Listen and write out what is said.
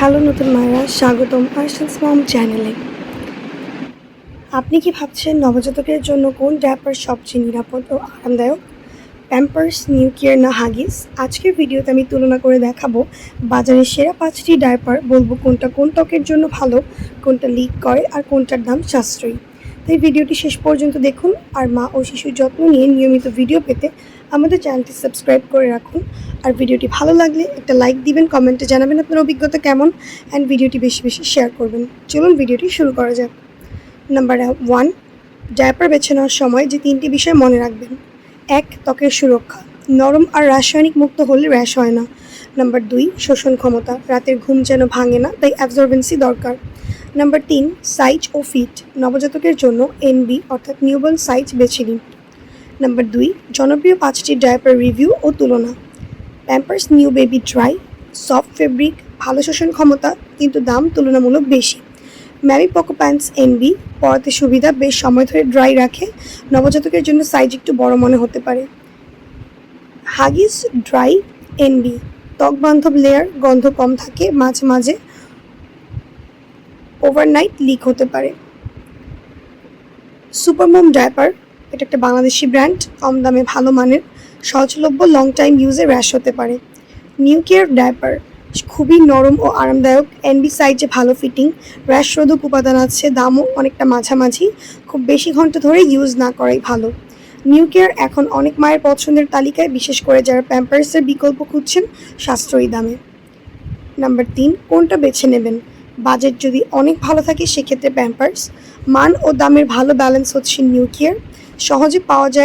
Hello নতুন মায়েরা, স্বাগতম আর্সেন্স মম চ্যানেলে। আপনি কি ভাবছেন নবজাতকের জন্য কোন ড্যাপার সবচেয়ে নিরাপদ ও আরামদায়ক? প্যাম্পার্স নিউ কেয়ার না হাগিস আজকের ভিডিওতে আমি তুলনা করে দেখাবো বাজারের সেরা পাঁচটি ডায়পার বলব কোনটা কোন ত্বকের জন্য ভালো, কোনটা লিক করে আর কোনটার দাম সাশ্রয়ী। তাই ভিডিওটি শেষ পর্যন্ত দেখুন আর মা ও শিশুর যত্ন নিয়ে নিয়মিত ভিডিও পেতে আমাদের চ্যানেলটি সাবস্ক্রাইব করে রাখুন। আর ভিডিওটি ভালো লাগলে একটা লাইক দিবেন, কমেন্টে জানাবেন আপনার অভিজ্ঞতা কেমন অ্যান্ড ভিডিওটি বেশি বেশি শেয়ার করবেন। চলুন ভিডিওটি শুরু করা যাক। নাম্বার ওয়ান ডায়াপার বেছে নেওয়ার সময় যে তিনটি বিষয় মনে রাখবেন। এক, ত্বকের সুরক্ষা। নরম আর রাসায়নিক মুক্ত হলে র্যাশ হয় না। নাম্বার দুই, শোষণ ক্ষমতা। রাতের ঘুম যেন ভাঙে না, তাই অ্যাবজর্বেন্সি দরকার। নাম্বার তিন সাইজ ও ফিট নবজাতকের জন্য এনবি অর্থাৎ নিউবর্ন সাইজ বেছে নিন। নাম্বার দুই, জনপ্রিয় পাঁচটি ডায়াপার রিভিউ ও তুলনা। Pampers new baby dry soft fabric ভালো শোষণ ক্ষমতা, কিন্তু দাম তুলনামূলক বেশি। ম্যামি পকো প্যান্টস এনবি পরাতে সুবিধা বেশ সময় ধরে ড্রাই রাখে, নবজাতকের জন্য সাইজ একটু বড় মনে হতে পারে। হাগিস ড্রাই এনবি ত্বক বান্ধব লেয়ার গন্ধ কম থাকে, মাঝে মাঝে ওভারনাইট লিক হতে পারে। সুপারমোম ডায়াপার এটা একটা বাংলাদেশি ব্র্যান্ড কম দামে ভালো মানের, সহজলভ্য লং টাইম ইউজে র্যাশ হতে পারে। নিউ কেয়ার ডায়াপার খুবই নরম ও আরামদায়ক এনবি সাইজে ভালো ফিটিং র্যাশ রোধক উপাদান আছে, দামও অনেকটা মাঝামাঝি, খুব বেশি ঘণ্টা ধরে ইউজ না করাই ভালো। নিউ কেয়ার এখন অনেক মায়ের পছন্দের তালিকায়, বিশেষ করে যারা প্যাম্পার্সের বিকল্প খুঁজছেন, সাশ্রয়ী দামে। নাম্বার তিন, কোনটা বেছে নেবেন? বাজেট যদি অনেক ভালো থাকে, সেক্ষেত্রে প্যাম্পার্স মান ও দামের ভালো ব্যালেন্স হচ্ছে নিউ কেয়ার সহজে পাওয়া যায়